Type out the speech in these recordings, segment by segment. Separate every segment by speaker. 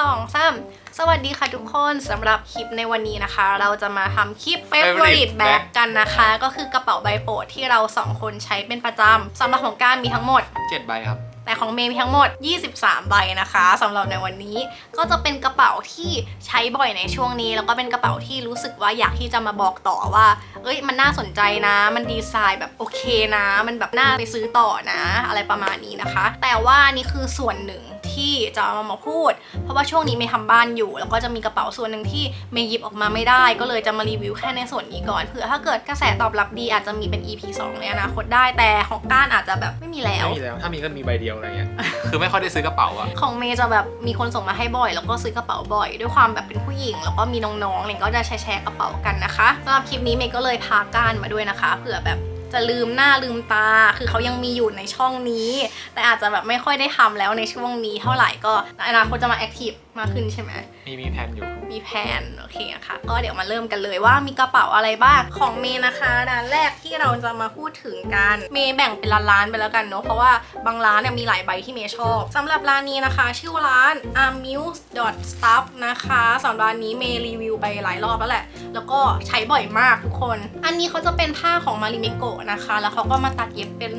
Speaker 1: สองสามสวัสดีค่ะทุกคนสำหรับคลิปในวันนี้นะคะ เราจะมาทำคลิป favorite
Speaker 2: Favorite
Speaker 1: bag
Speaker 2: bag
Speaker 1: กันนะคะ ก็คือกระเป๋าใบโปรดที่เราสองคนใช้เป็นประจำสำหรับของก้านมีทั้งหมด
Speaker 2: เจ็ดใบครับ
Speaker 1: แต่ของเมย์มีทั้งหมด 23 ใบนะคะสำหรับในวันนี้ก็จะเป็นกระเป๋าที่ใช้บ่อยในช่วงนี้ แล้วก็เป็นกระเป๋าที่รู้สึกว่าอยากที่จะมาบอกต่อว่า เอ้ยมันน่าสนใจนะ มันดีไซน์แบบโอเคนะ มันแบบน่าไปซื้อต่อนะ อะไรประมาณนี้นะคะ แต่ว่านี่คือส่วนหนึ่งที่จะเอามาพูด เพราะว่าช่วงนี้เมย์ทำบ้านอยู่ แล้วก็จะมีกระเป๋าส่วนหนึ่งที่เมย์หยิบออกมาไม่ได้ ก็เลยจะมารีวิวแค่ในส่วนนี้ก่อนเผื่อถ้าเกิดกระแสตอบรับดีอาจจะมีเป็น EP 2ในอนาคตได้แต่ของก้านอาจจะแบบไม่มีแล้ว
Speaker 2: ไม่มีแล้วถ้ามีก็มีใบเดียวอะไรเงี้ย คือไม่ค่อยได้ซื้อกระเป๋าอะ
Speaker 1: ของเมย์จะแบบมีคนส่งมาให้บ่อย แล้วก็ซื้อกระเป๋าบ่อย ด้วยความแบบเป็นผู้หญิง แล้วก็มีน้องๆอะไรก็จะแชร์แชร์กระเป๋ากันนะคะสำหรับคลิปนี้เมย์ก็เลยพาก้านมาด้วยนะคะเผื่อแบบจะลืมหน้าลืมตา คือเขายังมีอยู่ในช่องนี้ แต่อาจจะแบบไม่ค่อยได้ทำแล้วในช่วงนี้เท่าไหร่ก็ในอนาคตจะมาแอคทีฟมากขึ้นใช่ไหม
Speaker 2: มีมีแผนอยู่
Speaker 1: มีแผนโอเคนะคะก็เดี๋ยวมาเริ่มกันเลยว่ามีกระเป๋าอะไรบ้างของเมย์นะคะร้านแรกที่เราจะมาพูดถึงกันเมย์แบ่งเป็นร้านๆไปแล้วกันเนาะเพราะว่าบางร้านเนี่ยมีหลายใบที่เมย์ชอบสำหรับร้านนี้นะคะ ชื่อร้าน amuse stuff นะคะสำหรับร้านนี้เมย์รีวิวไปหลายรอบแล้วแหละ แล้วก็ใช้บ่อยมากทุกคน อันนี้เขาจะเป็นผ้าของมาริเมโกะนะคะ แล้วเขาก็มาตัดเย็บเป็น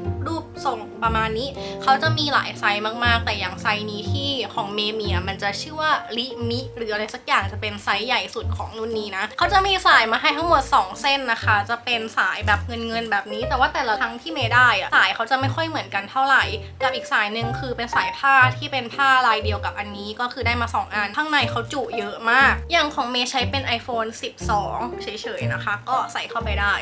Speaker 1: ทรงประมาณนี้ เขาจะมีหลายไซส์มากๆ แต่อย่างไซส์นี้ที่ของเมเมียมันจะชื่อว่าลิมิหรืออะไรสักอย่างจะเป็นไซส์ใหญ่สุดของรุ่นนี้นะเขาจะมีสายมาให้ทั้งหมด 2 เส้นนะคะ จะเป็นสายแบบเงินเงินๆแบบนี้ แต่ว่าแต่ละครั้งที่เมได้อะสายเขาจะไม่ค่อยเหมือนกันเท่าไหร่ กับอีกสายหนึ่งคือเป็นสายผ้าที่เป็นผ้าลายเดียวกับอันนี้ก็คือได้มา 2 อัน ข้างในเขาจุเยอะมาก อย่างของเมใช้เป็น iPhone 12 เฉยๆนะคะ ก็ใส่เข้าไปได้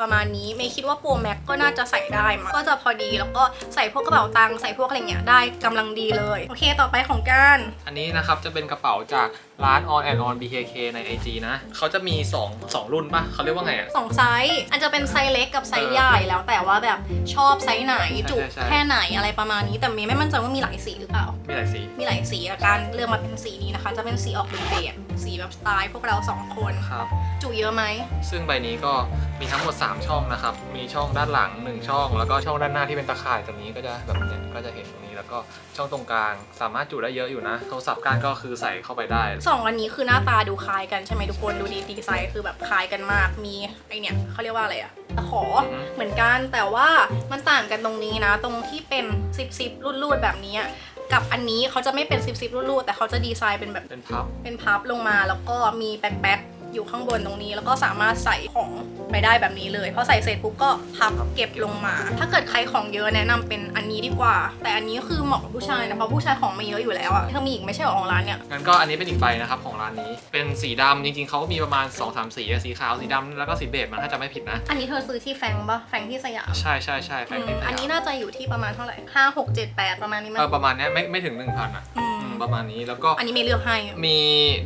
Speaker 1: ประมาณนี้เมย์คิดว่าโปรแม็กก็น่าจะใส่ได้มั้งก็จะพอดีแล้วก็ใส่พวกกระเป๋าตังค์ใส่พวกอะไรเงี้ยได้กำลังดีเลย โอเคต่อไปของก้าน
Speaker 2: อันนี้นะครับจะเป็นกระเป๋าจากร้าน on and on BKK ใน IG นะเขาจะมี 2 2 รุ่นป่ะเขาเรียกว่าไงอะ
Speaker 1: สองไซส์อันจะเป็นไซส์เล็กกับไซส์ใหญ่แล้วแต่ว่าแบบชอบไซส์ไหนจุ
Speaker 2: ใช่ใช่
Speaker 1: แค่ไหนอะไรประมาณนี้แต่เมย์ไม่มั่นใจว่ามีหลายสีหรือเปล่า
Speaker 2: มีหลายสี
Speaker 1: มีหลายสีละกันเลือกมาเป็นสีนี้นะคะ จะเป็นสีออกเบจๆสีแบบสไตล์พวกเราสองคน
Speaker 2: ครับ
Speaker 1: จุเยอะไหม
Speaker 2: ซึ่งใบนี้ก็มีทั้งหมด3 ช่องนะครับ มีช่องด้านหลัง 1 ช่อง แล้วก็ช่องด้านหน้าที่เป็นตะข่ายตรงนี้ก็จะแบบเนี้ยก็จะเห็นตรงนี้แล้วก็ช่องตรงกลาง สามารถจุได้เยอะอยู่นะโทรศัพท์ก้านก็คือใส่เข้าไปได้
Speaker 1: สองอันนี้คือหน้าตาดูคล้ายกันใช่ไหมทุกคนดูดีดีไซน์คือแบบคล้ายกันมากมีไอเนี่ยเขาเรียกว่าอะไรอะตะขอ
Speaker 2: อือฮึ
Speaker 1: เหมือนกันแต่ว่ามันต่างกันตรงนี้นะ ตรงที่เป็นซิปซิปรูดๆแบบนี้อะกับอันนี้เขาจะไม่เป็นซิปซิปรูดๆแต่เขาจะดีไซน์เป็นแบบ
Speaker 2: เป็นพับ
Speaker 1: เป็นพับลงมาแล้วก็มีแป๊กๆ อยู่ข้างบนตรงนี้ แล้วก็สามารถใส่ของไปได้แบบนี้เลยพอใส่เสร็จปุ๊บก็พับเก็บลงมา ถ้าเกิดใครของเยอะแนะนำเป็นอันนี้ดีกว่า แต่อันนี้คือเหมาะกับผู้ชายนะเพราะผู้ชายของมาเยอะอยู่แล้วอะเธอมีอีกไม่ใช่เหรอของร้านเนี่ย
Speaker 2: งั้นก็อันนี้เป็นอีกใบนะครับของร้านนี้ เป็นสีดำจริงๆเขาก็มีประมาณ2-3สีอะสีขาวสีดำแล้วก็สีเบจมันถ้าจะไม่ผิดนะ
Speaker 1: อันนี้เธอซื้อที่แฟงปะแฟงที่สยาม
Speaker 2: ใช่ใช่ใช่แฟ
Speaker 1: อื
Speaker 2: น
Speaker 1: ม
Speaker 2: ติส
Speaker 1: อันนี้น่าจะอยู่ที่ประมาณเท่าไหร่ห้าหกเจ็ดแปดประมาณนี้มั้
Speaker 2: เอยอประมาณเนี้ยไม่ไม่ถึง1,000อะ
Speaker 1: อื
Speaker 2: อื
Speaker 1: ม
Speaker 2: มประมาณนี้แล้วก็
Speaker 1: อันนี้ไม่เลือกให้
Speaker 2: มี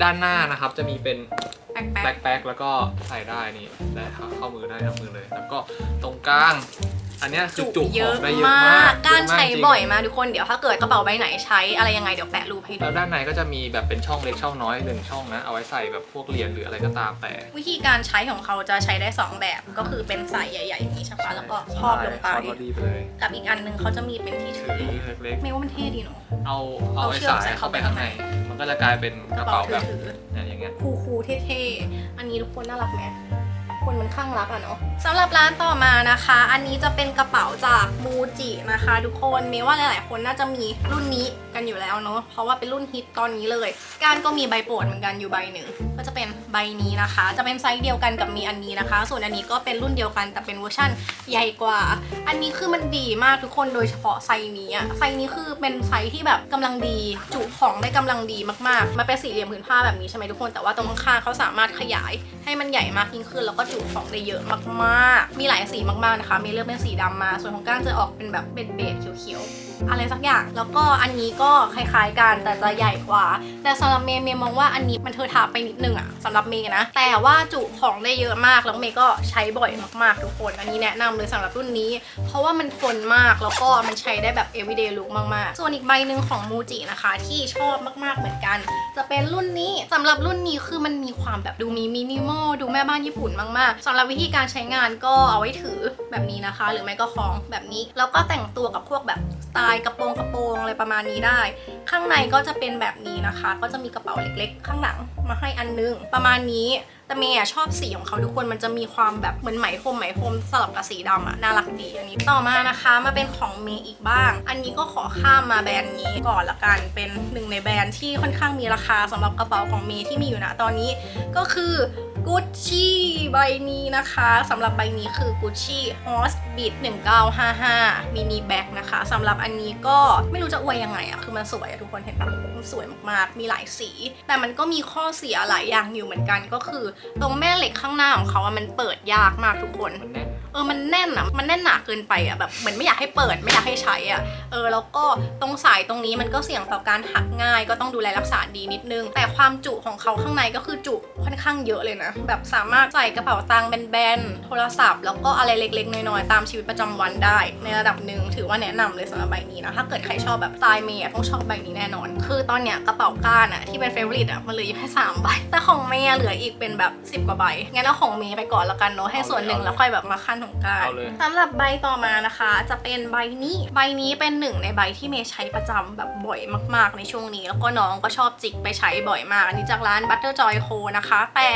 Speaker 2: ด้านหน้านะครับจะมีเป็น
Speaker 1: แป๊กแป๊
Speaker 2: แบ็
Speaker 1: ก
Speaker 2: คแพ็คแล้วก็ใส่ได้นี่ได้ครับเข้ามือได้ทั้งมือเลย แล้วก็ตรงกลาง อันเนี้ยจุ
Speaker 1: จุ
Speaker 2: กๆ
Speaker 1: เย
Speaker 2: ขอ
Speaker 1: อะ
Speaker 2: งได้เยอะ
Speaker 1: มามา
Speaker 2: ก ก
Speaker 1: การ
Speaker 2: เะม
Speaker 1: ใช้
Speaker 2: จริง
Speaker 1: บ่อยมากทุกคน เดี๋ยวถ้าเกิดกระเป๋าใบไหนใช้อะไรยังไงเดี๋ยวแปะรูปให้ดู
Speaker 2: แล้วด้านในก็จะมีแบบเป็นช่องเล็กช่องน้อยหนึ่งช่องนะ เอาไว้ใส่แบบพวกเหรียญหรืออะไรก็ตามแต่
Speaker 1: วิธีการใช้ของเขาจะใช้ได้สองแบบก็คือเป็นสายใหญ่ๆอย่างนี้ใช่ปะแล้วก็ครอบลงไป
Speaker 2: ครอบพอดีไปเลย
Speaker 1: กับอีกอันหนึงเขาจะมีเป็นที่
Speaker 2: ถื
Speaker 1: ถื
Speaker 2: อ
Speaker 1: อ
Speaker 2: เล็ก
Speaker 1: ไม่ว่ามันเท่ดีเนาะ
Speaker 2: ๆ เอาเอา
Speaker 1: เอา
Speaker 2: ไว้
Speaker 1: เชือก
Speaker 2: สาย
Speaker 1: ใส่
Speaker 2: เข้า
Speaker 1: เข้า
Speaker 2: ไป
Speaker 1: ไป
Speaker 2: ข้างใน มันก็จะกลายเป็นกระเป๋าแบบ
Speaker 1: ถือ
Speaker 2: เนี่ยอย่างเงี้ย
Speaker 1: คูคูๆเท่ๆ อันนี้ทุกคนน่ารักไหม คนมันข้างรักอะเนาะสำหรับร้านต่อมานะคะ อันนี้จะเป็นกระเป๋าจากมูจินะคะ ทุกคนเมย์ว่าหลาย ๆ คนน่าจะมีรุ่นนี้กันอยู่แล้วเนาะเพราะว่าเป็นรุ่นฮิตตอนนี้เลย การก็มีใบโปรดเหมือนกันอยู่ใบหนึ่งก็จะเป็นใบนี้นะคะ จะเป็นไซส์เดียวกันกับมีอันนี้นะคะ ส่วนอันนี้ก็เป็นรุ่นเดียวกันแต่เป็นเวอร์ชั่นใหญ่กว่า อันนี้คือมันดีมากทุกคนโดยเฉพาะไซส์นี้อะไซส์นี้คือเป็นไซส์ที่แบบกำลังดีจุของได้กำลังดีมาก ๆ มันเป็นสี่เหลี่ยมผืนผ้าแบบนี้ใช่ไหมทุกคน แต่ว่าตรงข้างเขาสามารถขยายให้มันใหญ่มากยิ่งขึ้นแล้วก็จุของได้เยอะมากๆ มีหลายสีมากๆนะคะ มีเลือกเป็นสีดำมา ส่วนของก้างจะออกเป็นแบบเบจเขียวๆ อะไรสักอย่าง แล้วก็อันนี้ก็คล้ายๆกันแต่จะใหญ่กว่า แต่สำหรับเมย์เมย์มองว่าอันนี้มันเธอทาไปนิดนึงอะสำหรับเมย์นะ แต่ว่าจุของได้เยอะมากแล้วเมย์ก็ใช้บ่อยมากๆทุกคน อันนี้แนะนำเลยสำหรับรุ่นนี้ เพราะว่ามันทนมากแล้วก็มันใช้ได้แบบ everyday look มากๆ ส่วนอีกใบหนึ่งของมูจินะคะ ที่ชอบมากๆเหมือนกัน จะเป็นรุ่นนี้สำหรับรุ่นนี้คือมันมีความแบบดูมีมินิมอลดูแม่บ้านญี่ปุ่นมากๆสำหรับวิธีการใช้งานก็เอาไว้ถือแบบนี้นะคะ หรือไม่ก็คล้องแบบนี้แล้วก็แต่งตัวกับพวกแบบสไตไตล์กระโปรงกระโปรงอะไรประมาณนี้ได้ ข้างในก็จะเป็นแบบนี้นะคะ ก็จะมีกระเป๋าเล็กๆ ข้างหลังมาให้อันนึง ประมาณนี้แต่เมย์ชอบสีของเขาทุกคนมันจะมีความแบบเหมือนไหมพรมไหมพรมสลับกับสีดำอะน่ารักดีอันนี้ต่อมานะคะมาเป็นของเมย์อีกบ้าง อันนี้ก็ขอข้ามมาแบรนด์นี้ก่อนละกันเป็นหนึ่งในแบรนด์ที่ค่อนข้างมีราคาสำหรับกระเป๋าของเมย์ที่มีอยู่นะตอนนี้ก็คือ กุชชี่ใบนี้นะคะสำหรับใบนี้คือกุชชี่ฮอสบิด1955มินิแบ็กนะคะสำหรับอันนี้ก็ไม่รู้จะอวยยังไงอะคือมันสวยอะทุกคนเห็นปะ สวยมากๆ มีหลายสี แต่มันก็มีข้อเสียหลายอย่างอยู่เหมือนกัน ก็คือ ตรงแม่เหล็กข้างหน้าของเขาอะมันเปิดยากมากทุกคน
Speaker 2: มันแน่น
Speaker 1: เออ มันแน่นอะมันแน่นหนาเกินไปอะแบบเหมือนไม่อยากให้เปิดไม่อยากให้ใช้อะเออ แล้วก็ตรงสายตรงนี้มันก็เสี่ยงต่อการหักง่าย ก็ต้องดูแลรักษาดีนิดนึง แต่ความจุของเขาข้างในก็คือจุค่อนข้างเยอะเลยนะ แบบสามารถใส่กระเป๋าตังค์แบนๆ โทรศัพท์ แล้วก็อะไรเล็กๆ น้อยๆ ตามชีวิตประจำวันได้ ในระดับหนึ่งถือว่าแนะนำเลยสำหรับใบนี้นะ ถ้าเกิดใครชอบแบบสไตล์เมย์อะต้องชอบใบนี้แน่นอน คือตอนเนี้ยกระเป๋าก้านอะที่เป็นเฟเวอริตอะมันเหลืออยู่แค่สามใบแต่ของเมย์อะเหลืออีกเป็นแบบ10กว่าใบงั้นเอาของเมย์ไปก่อนละกันเนาะให้ส่วนหนึ่งแล้วค่อยแบบมาขั้นของก้าน
Speaker 2: เอาเลย
Speaker 1: สำหรับใบต่อมานะคะ จะเป็นใบนี้ใบนี้เป็นหนึ่งในใบที่เมย์ใช้ประจำแบบบ่อยมากๆในช่วงนี้ แล้วก็น้องก็ชอบจิกไปใช้บ่อยมากอันนี้จากร้าน Butter Joy Co นะคะ แต่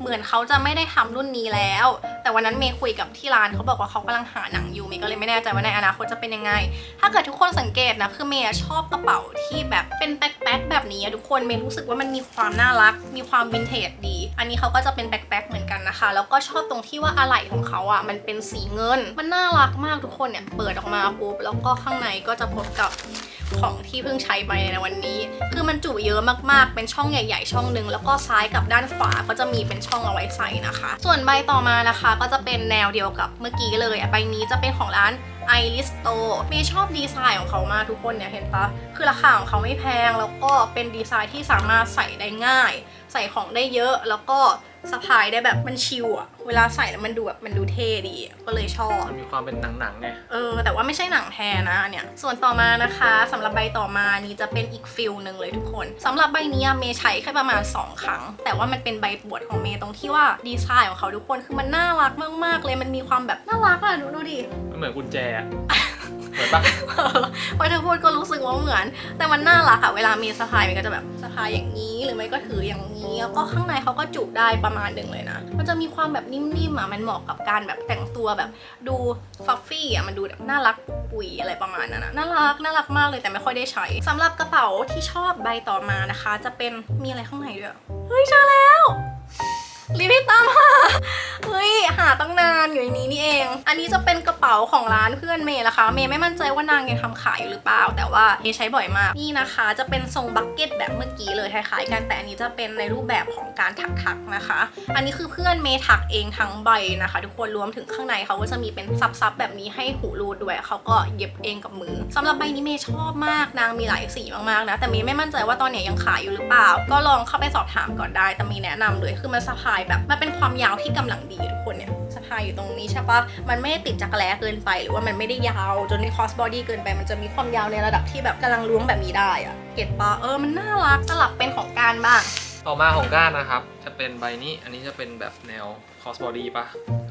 Speaker 1: เหมือนเขาจะไม่ได้ทำรุ่นนี้แล้ว แต่วันนั้นเมย์คุยกับที่ร้านเขาบอกว่าเขากำลังหาหนังอยู่เมย์ก็เลยไม่แน่ใจว่าในอนาคตจะเป็นยังไง ถ้าเกิดทุกคนสังเกตนะคือเมย์ชอบกระเป๋าที่แบบเป็นแบ็คแบ็คแบบนี้ทุกคนเมย์รู้สึกว่ามันมีความน่ารัก มีความวินเทจดี อันนี้เขาก็จะเป็นแบ็คแบ็คเหมือนกันนะคะ แล้วก็ชอบตรงที่ว่าอะไหล่ของเขาอะมันเป็นสีเงิน มันน่ารักมากทุกคนเนี่ยเปิดออกมาปุ๊บแล้วก็ข้างในก็จะพบกับ ของที่เพิ่งใช้ไปในวันนี้ คือมันจุเยอะมากๆ เป็นช่องใหญ่ ๆ ช่องหนึ่งแล้วก็ซ้ายกับด้านขวาก็จะมีเป็นช่องเอาไว้ใส่นะคะ ส่วนใบต่อมานะคะก็จะเป็นแนวเดียวกับเมื่อกี้เลยอะใบนี้จะเป็นของร้านไอริสโตเมย์ชอบดีไซน์ของเขามากทุกคนเนี่ยเห็นปะคือราคาของเขาไม่แพง แล้วก็เป็นดีไซน์ที่สามารถใส่ได้ง่าย ใส่ของได้เยอะแล้วก็ สะพายได้แบบมันชิลอะเวลาใส่แล้วมันดูแบบมันดูเท่ดีอะก็เลยชอบ
Speaker 2: มันมีความเป็นหนังๆไง
Speaker 1: เออ แต่ว่าไม่ใช่หนังแท้นะอันเนี่ย ส่วนต่อมานะคะสำหรับใบต่อมานี้จะเป็นอีกฟิลหนึ่งเลยทุกคนสำหรับใบนี้อะเมย์ใช้แค่ประมาณ 2 ครั้ง แต่ว่ามันเป็นใบปวดของเมย์ตรงที่ว่าดีไซน์ของเขาทุกคนคือมันน่ารักมากๆเลยมันมีความแบบน่ารักอะดูดูดิ
Speaker 2: มันเหมือนกุญแจอะ เหมือนปะ
Speaker 1: พอเธอพูดก็รู้สึกว่าเหมือน แต่มันน่ารักอะเวลามีสะพายมันก็จะแบบสะพายอย่างนี้ หรือไม่ก็ถืออย่างนี้แล้วก็ข้างในเขาก็จุได้ประมาณหนึ่งเลยนะ มันจะมีความแบบนิ่มๆอะมันเหมาะกับการแบบแต่งตัวแบบดูฟัฟฟี่อะมันดูแบบน่ารักปุ๋ยอะไรประมาณนั้นนะน่ารักน่ารักมากเลยแต่ไม่ค่อยได้ใช้สำหรับกระเป๋าที่ชอบใบต่อมานะคะ จะเป็นมีอะไรข้างในด้วยเฮ้ยเจอแล้ว รีบๆตามหาเฮ้ยหาตั้งนานอยู่ในนี้นี่เอง อันนี้จะเป็นกระเป๋าของร้านเพื่อนเมย์นะคะ เมย์ไม่มั่นใจว่านางยังทำขายอยู่หรือเปล่า แต่ว่าเมย์ใช้บ่อยมาก นี่นะคะ จะเป็นทรงบักเก็ตแบบเมื่อกี้เลยคล้ายๆกัน แต่อันนี้จะเป็นในรูปแบบของการถักๆนะคะ อันนี้คือเพื่อนเมย์ถักเองทั้งใบนะคะ ทุกคนรวมถึงข้างในเขาก็จะมีเป็นซับๆแบบนี้ให้หูรูดด้วยเขาก็เย็บเองกับมือสำหรับใบนี้เมย์ชอบมาก นางมีหลายสีมากๆนะ แต่เมย์ไม่มั่นใจว่าตอนเนี้ยยังขายอยู่หรือเปล่า ก็ลองเข้าไปสอบถามก่อนได้ แต่เมย์แนะนำเลยคือมันสะพายแบบมันเป็นความยาวที่กำลังดีทุกคนเนี่ยสะพายอยู่ตรงนี้ใช่ปะมันไม่ได้ติดจักรแล้เกินไป หรือว่ามันไม่ได้ยาวจนในคอสบอดี้เกินไป มันจะมีความยาวในระดับที่แบบกำลังล้วงแบบนี้ได้อะเก็ตปะเออมันน่ารักสลับเป็นของการบ้าง
Speaker 2: ต่อมาของก้านนะครับ จะเป็นใบนี้ อันนี้จะเป็นแบบแนว cross body ปะ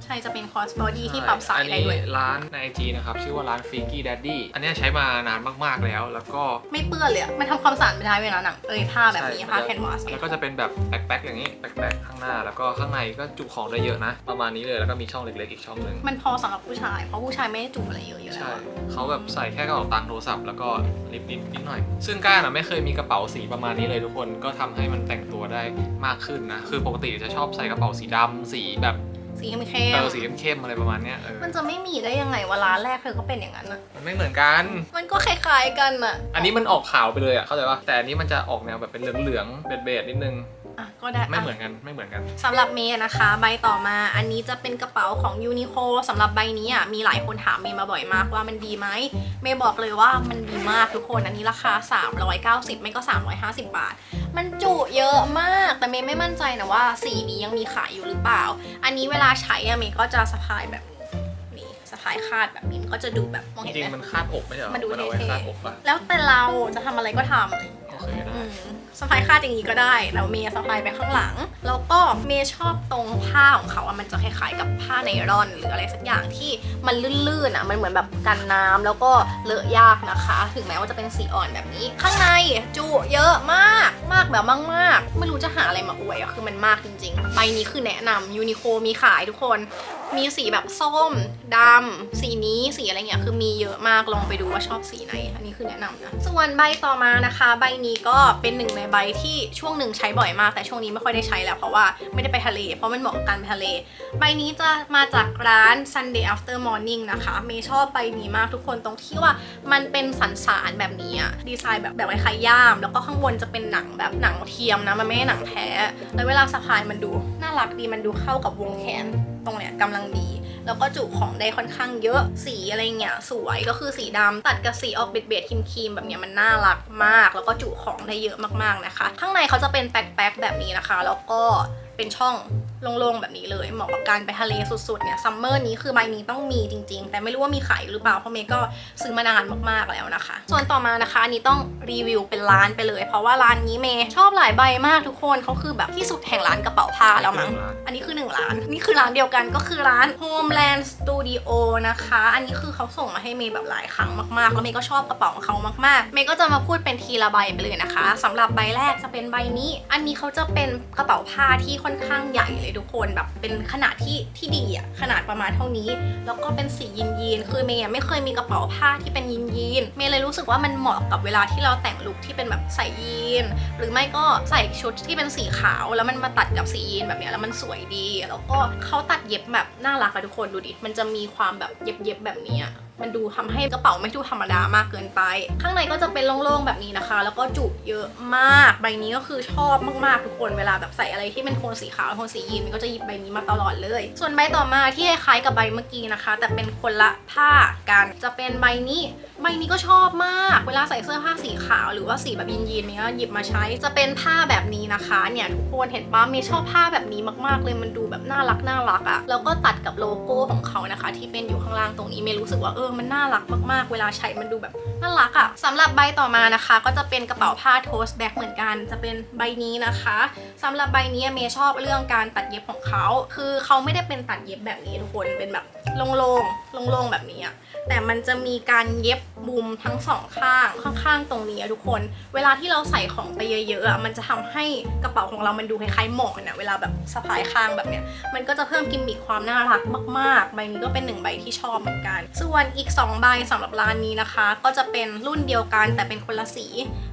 Speaker 1: ใช่จะเป็นคอสบอดี้ที่ปรับสาย
Speaker 2: อัน
Speaker 1: ได้
Speaker 2: นี้
Speaker 1: ด้วย
Speaker 2: ร้านใน IG นะครับ ชื่อว่าร้าน Freaky Daddy อันเนี้ยใช้มานานมากๆแล้ว แล้วก็
Speaker 1: ไม่เปื้อนเลยอะมันทำความสะอาดไม่ได้เวลาหนังเอ้ยผ้าแบบนี้
Speaker 2: ใช่
Speaker 1: ผ้าแคนวาส
Speaker 2: แล้วก็จะเป็นแบบแบ็คๆอย่างนี้แบ็คๆข้างหน้า แล้วก็ข้างในก็จุของได้เยอะนะ ประมาณนี้เลยแล้วก็มีช่องเล็กๆอีกช่องหนึ่ง
Speaker 1: มันพอสำหรับผู้ชาย เพราะผู้ชายไม่ได้จุอะไรเยอะอยู่แล้ว
Speaker 2: ใช่
Speaker 1: อะ
Speaker 2: เขาแบบใส่แค่กระเป๋าตังค์โทรศัพท์แล้วก็ลิปนิดนิดหน่อย ซึ่งก้านอะไม่เคยมีกระเป๋าสีประมาณนี้เลยทุกคนก็ทำให้มันแต่งตัวได้มากขึ้นนะคือปกติจะชอบใส่กระเป๋าสีดำสีแบบ
Speaker 1: สีเข้ม
Speaker 2: เออสีเข้มๆอะไรประมาณเนี้ยเออ
Speaker 1: มันจะไม่มีได้ยังไงวะร้านแรกเธอก็เป็นอย่างนั้นอะ
Speaker 2: มันไม่เหมือนกัน
Speaker 1: มันก็คล้ายๆกันอะ
Speaker 2: อันนี้มันออกขาวไปเลยอะเข้าใจปะแต่อันนี้มันจะออกแนวแบบเป็นเหลืองๆเบดๆนิดนึง
Speaker 1: อะ ก็ได้
Speaker 2: ไม่
Speaker 1: อะ
Speaker 2: เหมือนกันไม่เหมือนกัน
Speaker 1: สำหรับเมย์นะคะ ใบต่อมาอันนี้จะเป็นกระเป๋าของยูนิโคสำหรับใบนี้อะมีหลายคนถามเมย์มาบ่อยมากว่ามันดีไหมเมย์บอกเลยว่ามันดีมากทุกคนอันนี้ราคา 390 ไม่ก็ 350 บาท มันจุเยอะมากแต่เมย์ไม่มั่นใจนะว่าสีนี้ยังมีขายอยู่หรือเปล่า อันนี้เวลาใช้อะเมย์ก็จะสะพายแบบนี้สะพายคาดแบบนี้มันก็จะดูแบบมอง
Speaker 2: จ
Speaker 1: เห็น
Speaker 2: ริง
Speaker 1: ไหม
Speaker 2: ๆมันคาดอกไม่ใช่เหรอ
Speaker 1: มันดู
Speaker 2: มันเอาไว้
Speaker 1: เท่ๆ
Speaker 2: คาดอกปะ
Speaker 1: แล้วแต่เราจะทำอะไรก็ทำเลย
Speaker 2: โอเค ได้
Speaker 1: สะพายคาดอย่างนี้ก็ได้แล้วเมย์สะพายไปข้างหลัง แล้วก็เมย์ชอบตรงผ้าของเขาอะมันจะคล้ายๆกับผ้าไนลอน หรืออะไรสักอย่างที่มันลื่นๆอะมันเหมือนแบบกันน้ำแล้วก็เลอะยากนะคะ ถึงแม้ว่าจะเป็นสีอ่อนแบบนี้ ข้างในจุเยอะมากมากแบบมากๆไม่รู้จะหาอะไรมาอวยอะคือมันมากจริงๆใบนี้คือแนะนำยูนิโคมีขายทุกคน มีสีแบบส้มดำสีนี้สีอะไรเงี้ยคือมีเยอะมากลองไปดูว่าชอบสีไหน อันนี้คือแนะนำนะส่วนใบต่อมานะคะ ใบนี้ก็ก็เป็นหนึ่งในใบที่ช่วงหนึ่งใช้บ่อยมาก แต่ช่วงนี้ไม่ค่อยได้ใช้แล้วเพราะว่าไม่ได้ไปทะเล เพราะมันเหมาะกับการไปทะเล ใบนี้จะมาจากร้าน Sunday After Morning นะคะ เมย์ชอบใบนี้มากทุกคนตรงที่ว่ามันเป็นสันสานแบบนี้อะดีไซน์แบบแบบคล้ายย่าม แล้วก็ข้างบนจะเป็นหนังแบบหนังเทียมนะมันไม่ใช่หนังแท้แล้วเวลาสะพายมันดูน่ารักดีมันดูเข้ากับวงแขนตรงเนี้ยกำลังดี แล้วก็จุของได้ค่อนข้างเยอะสีอะไรเงี้ยสวยก็คือสีดำตัดกับสีออกเบ็ดเบ็ดครีมครีมๆแบบเนี้ยมันน่ารักมาก แล้วก็จุของได้เยอะมากๆนะคะ ข้างในเขาจะเป็นแป๊กๆแบบนี้นะคะ แล้วก็ เป็นช่องโล่งๆแบบนี้เลยเหมาะกับการไปทะเลสุดๆเนี่ยซัมเมอร์นี้คือใบนี้ต้องมีจริง ๆ แต่ไม่รู้ว่ามีขายหรือเปล่าเพราะเมย์ก็ซื้อมานานมากๆแล้วนะคะ ส่วนต่อมานะคะอันนี้ต้องรีวิวเป็นร้านไปเลย เพราะว่าร้านนี้เมย์ชอบหลายใบมากทุกคนเขาคือแบบที่สุดแห่งร้านกระเป๋าผ้าแล้วมั้งอันนี้คือหนึ่งร้านนี่คือร้านเดียวกันก็คือร้าน Homeland Studio นะคะ อันนี้คือเขาส่งมาให้เมย์แบบหลายครั้งมากๆ แล้วเมย์ก็ชอบกระเป๋าของเขามากๆ เมย์ก็จะมาพูดเป็นทีละใบไปเลยนะคะสำหรับใบแรกจะเป็นใบนี้ อันนี้เขาจะเป็นกระเป๋าผ้าที่ค่อนข้างใหญ่เลยทุกคนแบบเป็นขนาดที่ที่ดีอะขนาดประมาณเท่านี้ แล้วก็เป็นสียีนยีนคือเมย์ไม่เคยมีกระเป๋าผ้าที่เป็นยีนยีนเมย์เลยรู้สึกว่ามันเหมาะกับเวลาที่เราแต่งลุคที่เป็นแบบใส่ยีน หรือไม่ก็ใส่ชุดที่เป็นสีขาว แล้วมันมาตัดกับสียีนแบบเนี้ยแล้วมันสวยดี แล้วก็เขาตัดเย็บแบบน่ารักอะทุกคนดูดิมันจะมีความแบบเย็บๆแบบนี้มันดูทำให้กระเป๋าไม่ดูธรรมดามากเกินไป ข้างในก็จะเป็นโล่งๆแบบนี้นะคะ แล้วก็จุเยอะมาก ใบนี้ก็คือชอบมากๆทุกคน เวลาแบบใส่อะไรที่เป็นโทนสีขาวโทนสียีนมันก็จะหยิบใบนี้มาตลอดเลย ส่วนใบต่อมาที่คล้ายกับใบเมื่อกี้นะคะ แต่เป็นคนละผ้ากัน จะเป็นใบนี้ ใบนี้ก็ชอบมาก เวลาใส่เสื้อผ้าสีขาวหรือว่าสีแบบยีนๆเนี้ยหยิบมาใช้ จะเป็นผ้าแบบนี้นะคะ เนี่ยทุกคนเห็นปะเมย์ชอบผ้าแบบนี้มากๆ เลยมันดูแบบน่ารักน่ารักอะแล้วก็ตัดกับโลโก้ของเขานะคะ ที่เป็นอยู่ข้างล่างตรงนี้เมย์รู้สึกว่าเออมันน่ารักมากๆ เวลาใช้มันดูแบบน่ารักอะสำหรับใบต่อมานะคะ ก็จะเป็นกระเป๋าผ้าโทสแบ็กเหมือนกัน จะเป็นใบนี้นะคะสำหรับใบนี้เมย์ชอบเรื่องการตัดเย็บของเขา คือเขาไม่ได้เป็นตัดเย็บแบบนี้ทุกคนเป็นแบบโล่งๆโล่งๆแบบนี้อะแต่มันจะมีการเย็บมุมทั้งสองข้างข้างๆตรงนี้ทุกคน เวลาที่เราใส่ของไปเยอะๆอะมันจะทำให้กระเป๋าของเรามันดูคล้ายๆหมอนอะเวลาแบบสะพายข้างแบบเนี้ยมันก็จะเพิ่มกิมมิคความน่ารักมากๆ ใบนี้ก็เป็นหนึ่งใบที่ชอบเหมือนกัน ส่วนอีก2ใบสำหรับร้านนี้นะคะ ก็จะเป็นรุ่นเดียวกันแต่เป็นคนละสี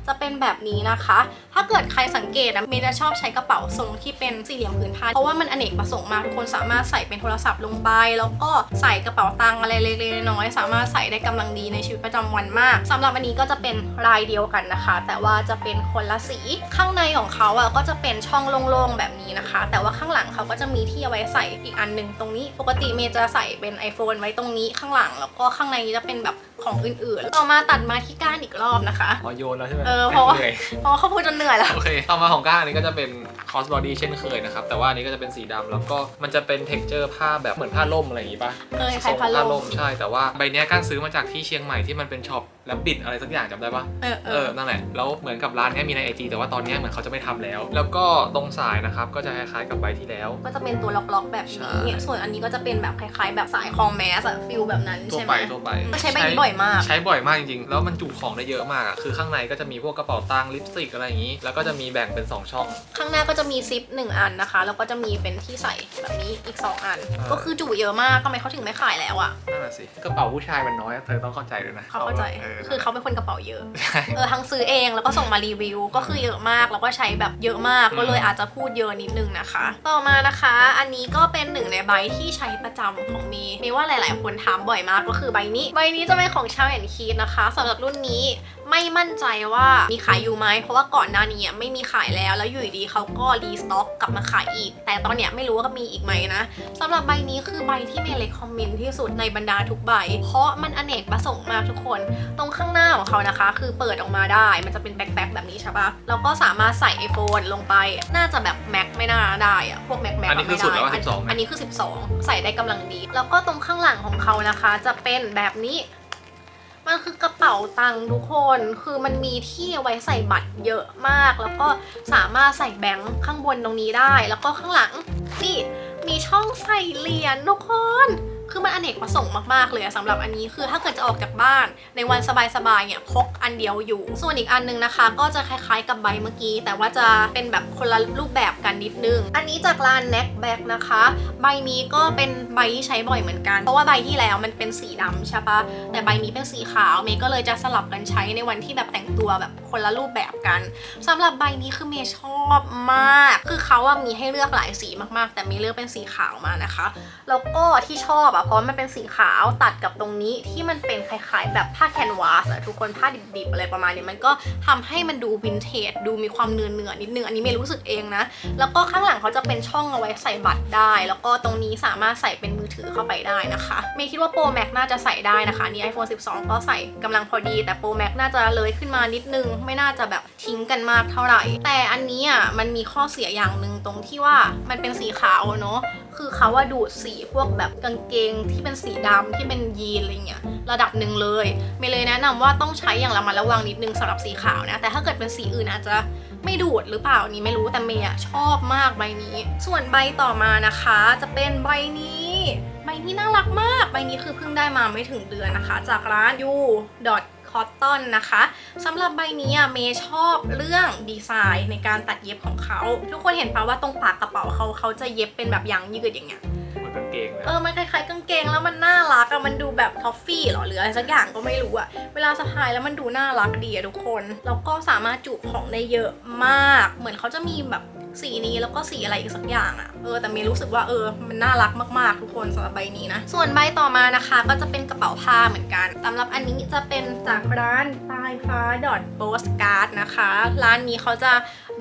Speaker 1: จะเป็นแบบนี้นะคะ ถ้าเกิดใครสังเกตนะเมย์จะชอบใช้กระเป๋าทรงที่เป็นสี่เหลี่ยมผืนผ้าเพราะว่ามันอเนกประสงค์มากทุกคนสามารถใส่เป็นโทรศัพท์ลงไป แล้วก็ใส่กระเป๋าตังค์อะไรเล็กๆน้อยๆสามารถใส่ได้กำลังดีในชีวิตประจำวันมากสำหรับอันนี้ก็จะเป็นลายเดียวกันนะคะ แต่ว่าจะเป็นคนละสีข้างในของเขาอะก็จะเป็นช่องโล่งๆแบบนี้นะคะ แต่ว่าข้างหลังเขาก็จะมีที่เอาไว้ใส่อีกอันหนึ่งตรงนี้ ปกติเมย์จะใส่เป็น iPhone ไว้ตรงนี้ข้างหลังแล้วก็ข้างในจะเป็นแบบ ของอื่นๆ ต่อมาตัดมาที่ก้านอีกรอบนะคะ
Speaker 2: อ๋อโยนแล้วใช่ไหม
Speaker 1: เออเพราะว่า
Speaker 2: หนื่อย
Speaker 1: เพราะว่าเขาพูดจนเหนื่อยแล้ว
Speaker 2: โอเคต่อมาของก้านอันนี้ก็จะเป็น cross body เช่นเคยนะครับ แต่ว่าอันนี้ก็จะเป็นสีดำแล้วก็มันจะเป็น texture ผ้าแบบเหมือนผ้าล่มอะไรอย่างงี้ป่ะ
Speaker 1: เออคล้ายผ้าล่ม
Speaker 2: ใช่แต่ว่าใบเนี้ยก้านซื้อมาจากที่เชียงใหม่ที่มันเป็นช็อปแล้วบิดอะไรสักอย่างจำได้ปะ
Speaker 1: เออเอ
Speaker 2: เอ
Speaker 1: อ
Speaker 2: อ นั่นแหละ แล้วเหมือนกับร้านเนี้ยมีในไอจีแต่ว่าตอนเนี้ยเหมือนเขาจะไม่ทำแล้ว แล้วก็ตรงสายนะครับ ก็จะคล้ายๆกับใบที่แล้ว
Speaker 1: ก็จะเป็นตัวล็อกๆแบบ
Speaker 2: ใช่
Speaker 1: นี้ส่วนอันนี้ก็จะเป็นแบบคล้ายๆ แบบสายคลองแมสอะฟิลแบบนั้น
Speaker 2: ทั่ว
Speaker 1: ใช่ไห
Speaker 2: ไป
Speaker 1: ม
Speaker 2: ทั่วไป
Speaker 1: ก็ใช้ใบนี้บ่อยมาก
Speaker 2: ใช้บ่อยมากจริงๆ แล้วมันจุของได้เยอะมากอะคือข้างในก็จะมีพวกกระเป๋าตังค์ลิปสติกอะไรอย่างนี้ แล้วก็จะมีแบ่งเป็น 2 ช่อง
Speaker 1: ข้างหน้าก็จะมีซิปหนึ่งอันนะคะ แล้วก็จะมีเป็นที่ใส่แบบนี้อีก 2 อัน
Speaker 2: อ่า
Speaker 1: ก็คือจุเยอะมากทำไมเขาถึงไม่ขายแล้วอะ
Speaker 2: นั่นแหะสิกระเป๋าผู้ชายมันน้อยอะเธอต้องเข้าใจด้วยนะ
Speaker 1: เขาเข้าใจ
Speaker 2: ออ
Speaker 1: คือเขาเป็นคนกระเป๋าเยอะ
Speaker 2: ใช่
Speaker 1: เออทั้งซื้อเองแล้วก็ส่งมารีวิวก็คือเยอะมากแล้วก็ใช้แบบเยอะมาก
Speaker 2: อืม
Speaker 1: ก็เลยอาจจะพูดเยอะนิดนึงนะคะ ต่อมานะคะ อันนี้ก็เป็นหนึ่งในใบที่ใช้ประจำของเมย์เมย์ว่าหลาย ๆ คนถามบ่อยมากก็คือใบนี้ ใบนี้จะเป็นของชาวแอนคีดนะคะสำหรับรุ่นนี้ไม่มั่นใจว่ามีขายอยู่ไหมเพราะว่าก่อนหน้านี้อะไม่มีขายแล้วแล้วอยู่ดีๆเขาก็รีสต็อกกลับมาขายอีก แต่ตอนเนี้ยไม่รู้ว่ามีอีกไหมนะสำหรับใบนี้คือใบที่เมย์เลคคอมเมนต์ที่สุดในบรรดาทุกใบ เพราะมันอเนกประสงค์มากทุกคน ตรงข้างหน้าของเขานะคะ คือเปิดออกมาได้ มันจะเป็นแบ็คๆแบบนี้ใช่ปะแล้วก็สามารถใส่ iPhone ลงไป น่าจะแบบแม็กไม่น่าได้อะพวกแม็กแม็ก
Speaker 2: อันนี้คือสุดแล้วว่า12ไหม
Speaker 1: อันนี้คือ 12 ใส่ได้กำลังดี แล้วก็ตรงข้างหลังของเขานะคะ จะเป็นแบบนี้ มันคือกระเป๋าตังค์ทุกคน คือมันมีที่ไว้ใส่บัตรเยอะมาก แล้วก็สามารถใส่แบงค์ข้างบนตรงนี้ได้ แล้วก็ข้างหลังนี่มีช่องใส่เหรียญทุกคน คือมันอเนกประสงค์มากๆเลยอะสำหรับอันนี้คือถ้าเกิดจะออกจากบ้านในวันสบายๆเนี่ยพกอันเดียวอยู่ ส่วนอีกอันนึงนะคะ ก็จะคล้ายๆกับใบเมื่อกี้ แต่ว่าจะเป็นแบบคนละรูปแบบกันนิดนึง อันนี้จากร้าน neck bag นะคะ ใบนี้ก็เป็นใบที่ใช้บ่อยเหมือนกัน เพราะว่าใบที่แล้วมันเป็นสีดำใช่ปะแต่ใบนี้เป็นสีขาวเมย์ก็เลยจะสลับกันใช้ในวันที่แบบแต่งตัวแบบคนละรูปแบบกันสำหรับใบนี้คือเมย์ชอบมาก คือเขาอะมีให้เลือกหลายสีมากๆ แต่เมย์เลือกเป็นสีขาวมานะคะแล้วก็ที่ชอบอะเพราะมันเป็นสีขาวตัดกับตรงนี้ที่มันเป็นคล้ายๆ แบบผ้าแคนวาสอะทุกคนผ้าดิบๆอะไรประมาณนี้มันก็ทำให้มันดูวินเทจดูมีความเนื้อเนื้อๆนิดนึงอันนี้เมย์รู้สึกเองนะ แล้วก็ข้างหลังเขาจะเป็นช่องเอาไว้ใส่บัตรได้ แล้วก็ตรงนี้สามารถใส่เป็นมือถือเข้าไปได้นะคะเมย์คิดว่า Pro Max น่าจะใส่ได้นะคะนี่ iPhone 12 ก็ใส่กำลังพอดีแต่ Pro Max น่าจะเลยขึ้นมานิดนึง ไม่น่าจะแบบทิ้งกันมากเท่าไหร่ แต่อันนี้อะมันมีข้อเสียอย่างหนึ่งตรงที่ว่ามันเป็นสีขาวเนาะคือเขาว่าดูดสีพวกแบบกางเกงที่เป็นสีดำที่เป็นยีนอะไรเงี้ยระดับหนึ่งเลยเมย์เลยแนะนำว่าต้องใช้อย่างระมัดระวังนิดนึงสำหรับสีขาวนะ แต่ถ้าเกิดเป็นสีอื่นอาจจะไม่ดูดหรือเปล่านี่ไม่รู้แต่เมย์ชอบมากใบนี้ ส่วนใบต่อมานะคะ จะเป็นใบนี้ ใบนี้น่ารักมาก ใบนี้คือเพิ่งได้มาไม่ถึงเดือนนะคะ จากร้าน u cotton นะคะสำหรับใบนี้อะเมย์ชอบเรื่องดีไซน์ในการตัดเย็บของเขา ทุกคนเห็นปะว่าตรงปากกระเป๋าเขาเขาจะเย็บเป็นแบบยางยืดอย่างเงี้ย
Speaker 2: เหมือนกางเกงเลย
Speaker 1: เออ มันคล้ายๆกางเกงแล้วมันน่ารักอะมันดูแบบทอฟฟี่หรอหรืออะไรสักอย่างก็ไม่รู้อะเวลาสะพายแล้วมันดูน่ารักดีอะทุกคน แล้วก็สามารถจุของได้เยอะมาก เหมือนเขาจะมีแบบ สีนี้แล้วก็สีอะไรอีกสักอย่างอะเออแต่เมย์รู้สึกว่าเออมันน่ารักมากๆทุกคนสำหรับใบนี้นะ ส่วนใบต่อมานะคะ ก็จะเป็นกระเป๋าผ้าเหมือนกันสำหรับอันนี้จะเป็นจากร้านปลายฟ้า postcard นะคะ ร้านนี้เขาจะ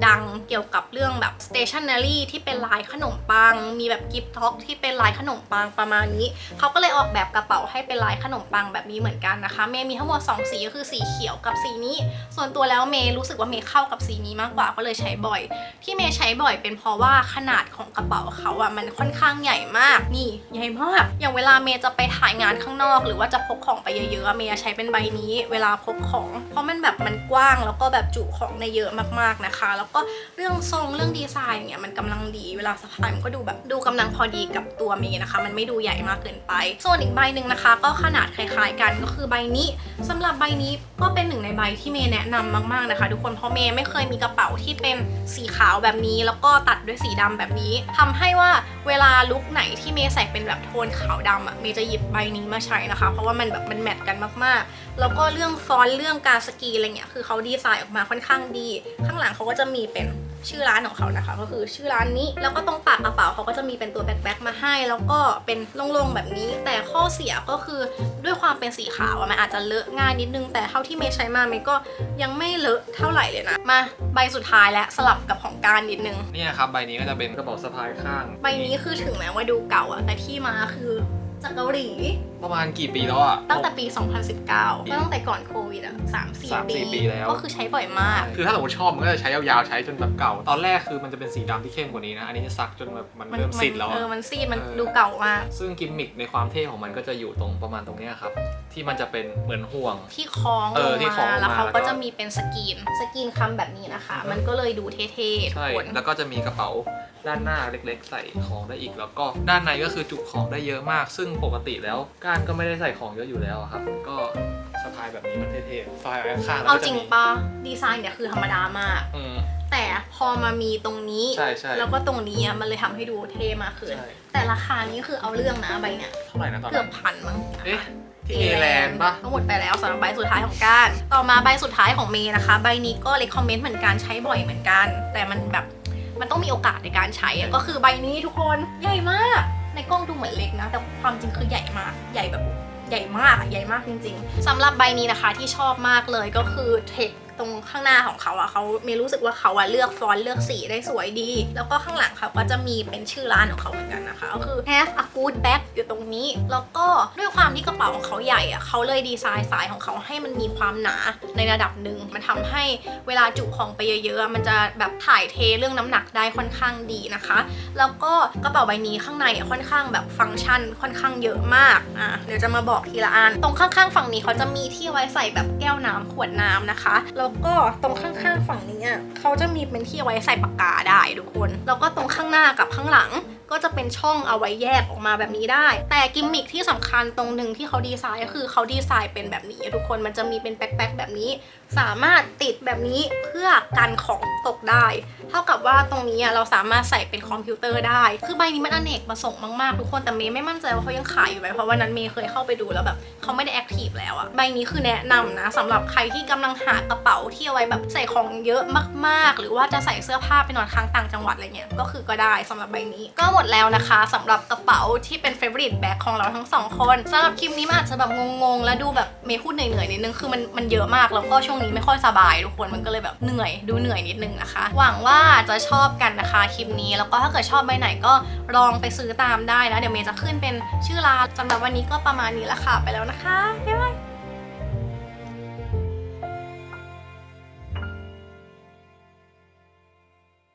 Speaker 1: ดังเกี่ยวกับเรื่องแบบ stationery ที่เป็นลายขนมปัง มีแบบกิฟต์ท็อกที่เป็นลายขนมปังประมาณนี้ เขาก็เลยออกแบบกระเป๋าให้เป็นลายขนมปังแบบนี้เหมือนกันนะคะ เมย์มีทั้งหมด 2 สีก็คือสีเขียวกับสีนี้ ส่วนตัวแล้วเมย์รู้สึกว่าเมย์เข้ากับสีนี้มากกว่าก็เลยใช้บ่อย ที่เมย์ใช้บ่อยเป็นเพราะว่าขนาดของกระเป๋าเขาอะมันค่อนข้างใหญ่มากนี่ใหญ่มาก อย่างเวลาเมย์จะไปถ่ายงานข้างนอก หรือว่าจะพกของไปเยอะๆเมย์จะใช้เป็นใบนี้ เวลาพกของ เพราะมันแบบมันกว้างแล้วก็แบบจุของได้เยอะมากๆนะคะแล้วก็เรื่องทรงเรื่องดีไซน์เนี่ยมันกำลังดีเวลาสะพายมันก็ดูแบบดูกำลังพอดีกับตัวเมย์นะคะ มันไม่ดูใหญ่มากเกินไป ส่วนอีกใบหนึ่งนะคะ ก็ขนาดคล้ายๆกันก็คือใบนี้สำหรับใบนี้ก็เป็นหนึ่งในใบที่เมย์แนะนำมากๆนะคะ ทุกคนเพราะเมย์ไม่เคยมีกระเป๋าที่เป็นสีขาวแบบนี้ แล้วก็ตัดด้วยสีดำแบบนี้ทำให้ว่าเวลาลุคไหนที่เมย์ใส่เป็นแบบโทนขาวดำอะเมย์จะหยิบใบนี้มาใช้นะคะ เพราะว่ามันแบบมันแมทกันมากๆ แล้วก็เรื่องฟอนต์เรื่องการสกีอะไรเงี้ยคือเขาดีไซน์ออกมาค่อนข้างดี ข้างหลังเขาก็จะมีเป็น ชื่อร้านของเขานะคะ ก็คือชื่อร้านนี้ แล้วก็ตรงปากกระเป๋าเขาก็จะมีเป็นตัวแบ็คแบ็คมาให้ แล้วก็เป็นโล่งๆแบบนี้ แต่ข้อเสียก็คือด้วยความเป็นสีขาวอะมันอาจจะเลอะง่ายนิดนึง แต่เท่าที่เมย์ใช้มาเมย์ก็ยังไม่เลอะเท่าไหร่เลยนะ มาใบสุดท้ายแล้วสลับกับของการนิดนึง
Speaker 2: นี่นะครับใบนี้ก็จะเป็นกระเป๋าสะพายข้าง
Speaker 1: ใบนี้คือถึงแม้ว่าดูเก่าอะแต่ที่มาคือจากเกาหลี
Speaker 2: ประมาณกี่ปีแล้วอะ
Speaker 1: ตั้งแต่ปี 2019ก็ตั้งแต่ก่อนโควิดอะ3
Speaker 2: สาม
Speaker 1: 4
Speaker 2: สี่
Speaker 1: ปี
Speaker 2: ปีแล้ว
Speaker 1: ก็คือใช้บ่อยมาก
Speaker 2: คือถ้าสมมติชอบมันก็จะใช้ยาวๆใช้จนแบบเก่า ตอนแรกคือมันจะเป็นสีดำที่เข้มกว่านี้นะ อันนี้จะซักจนแบบมันเริ่มซีดแล้ว
Speaker 1: เอ
Speaker 2: อะ
Speaker 1: อมันซีด มัน
Speaker 2: เออ
Speaker 1: ดูเก่ามาก
Speaker 2: ซึ่งกิมมิคในความเท่ของมันก็จะอยู่ตรงประมาณตรงเนี้ยครับ ที่มันจะเป็นเหมือนห่วง
Speaker 1: ที่คล้อง
Speaker 2: เอ
Speaker 1: ล
Speaker 2: องที่คล้อง
Speaker 1: มา
Speaker 2: ลงมา
Speaker 1: แล้วเขา
Speaker 2: แล้วก็
Speaker 1: ก็จะมีเป็นสกรีน สกรีนคำแบบนี้นะคะ
Speaker 2: อือฮึ
Speaker 1: มันก็เลยดูเท่ๆทุก
Speaker 2: ใช่
Speaker 1: คน
Speaker 2: แล้วก็จะมีกระเป๋าด้านหน้าเล็ก ๆ ใส่ของได้อีก แล้วก็ด้านในก็คือจุของได้เยอะมาก ซึ่งปกติแล้วก้านก็ไม่ได้ใส่ของเยอะอยู่แล้วอะครับ ก็สะพายแบบนี้มันเท่ๆสะพายไว้ข้างๆแล้ว
Speaker 1: เอา
Speaker 2: ก็
Speaker 1: จ
Speaker 2: จะ
Speaker 1: ริง
Speaker 2: มี
Speaker 1: ปะดีไซน์เนี่ยคือธรรมดามาก
Speaker 2: อืม
Speaker 1: แต่พอมามีตรงนี้
Speaker 2: ใช่ใช่
Speaker 1: แล้วก็ตรงนี้อะมันเลยทำให้ดูเท่มากขึ้น
Speaker 2: ใช่
Speaker 1: แต่ราคานี้คือเอาเรื่องนะใบเนี่ย
Speaker 2: เท่าไหร่นะตอน
Speaker 1: เกื
Speaker 2: นั้
Speaker 1: อบ
Speaker 2: น
Speaker 1: พันมั้ง
Speaker 2: เอ๊ะที่เอแลนด์ปะ
Speaker 1: ก็หมดไปแล้วสำหรับใบสุดท้ายของการต่อมาใบสุดท้ายของเมย์นะคะ ใบนี้ก็เลคคอมเมนต์เหมือนกันใช้บ่อยเหมือนกัน แต่มันแบบมันต้องมีโอกาสในการใช้อะก็คือใบนี้ทุกคนใหญ่มาก ในกล้องดูเหมือนเล็กนะ แต่ความจริงคือใหญ่มาก ใหญ่แบบใหญ่มากใหญ่มากจริง ๆสำหรับใบนี้นะคะที่ชอบมากเลยก็คือเทค ตรงข้างหน้าของเขาอะเขาเมย์รู้สึกว่าเขาอะเลือกฟอนต์เลือกสีได้สวยดี แล้วก็ข้างหลังเขาก็จะมีเป็นชื่อร้านของเขาเหมือนกันนะคะก็คือ have a good bag อยู่ตรงนี้ แล้วก็ด้วยความที่กระเป๋าของเขาใหญ่อะเขาเลยดีไซน์สายของเขาให้มันมีความหนาในระดับหนึ่งมันทำให้เวลาจุของไปเยอะๆมันจะแบบถ่ายเทเรื่องน้ำหนักได้ค่อนข้างดีนะคะ แล้วก็กระเป๋าใบนี้ข้างในอะค่อนข้างแบบฟังก์ชันค่อนข้างเยอะมากอะเดี๋ยวจะมาบอกทีละอันตรงข้างๆ ฝั่งนี้เขาจะมีที่ไว้ใส่แบบแก้วน้ำขวดน้ำนะคะแล้วก็ตรงข้างๆฝั่งนี้อะเขาจะมีเป็นที่ไว้ใส่ปากกาได้ทุกคน แล้วก็ตรงข้างหน้ากับข้างหลัง ก็จะเป็นช่องเอาไว้แยกออกมาแบบนี้ได้ แต่กิมมิคที่สำคัญตรงหนึ่งที่เขาดีไซน์ก็คือเขาดีไซน์เป็นแบบนี้ ทุกคนมันจะมีเป็นแป๊กๆแบบนี้ สามารถติดแบบนี้เพื่อกันของตกได้ เท่ากับว่าตรงนี้เราสามารถใส่เป็นคอมพิวเตอร์ได้ คือใบนี้มันอเนกประสงค์มากๆทุกคนแต่เมย์ไม่มั่นใจว่าเขายังขายอยู่ไหมเพราะวันนั้นเมย์เคยเข้าไปดูแล้วแบบเขาไม่ได้แอคทีฟแล้วอะใบนี้คือแนะนำนะสำหรับใครที่กำลังหากระเป๋าที่เอาไว้แบบใส่ของเยอะมากๆ หรือว่าจะใส่เสื้อผ้าไปนอนค้างต่างจังหวัดอะไรเงี้ยก็คือก็ได้สำหรับใบนี้ก็หมดแล้วนะคะสำหรับกระเป๋าที่เป็น favorite bag ของเราทั้งสองคนสำหรับคลิปนี้มันอาจจะแบบงงๆ และดูแบบเมย์พูดเหนื่อยๆนิดนึงคือมันมันเยอะมากแล้วก็ช่วงนี้ไม่ค่อยสบายทุกคนมันก็เลยแบบเหนื่อยดูเหนื่อยนิดนึงนะคะ หวังว่าจะชอบกันนะคะคลิปนี้แล้วก็ถ้าเกิดชอบใบไหนก็ลองไปซื้อตามได้นะเดี๋ยวเมย์จะขึ้นเป็นชื่อร้านสำหรับวันนี้ก็ประมาณนี้ละค่ะไปแล้วนะคะบ๊ายบาย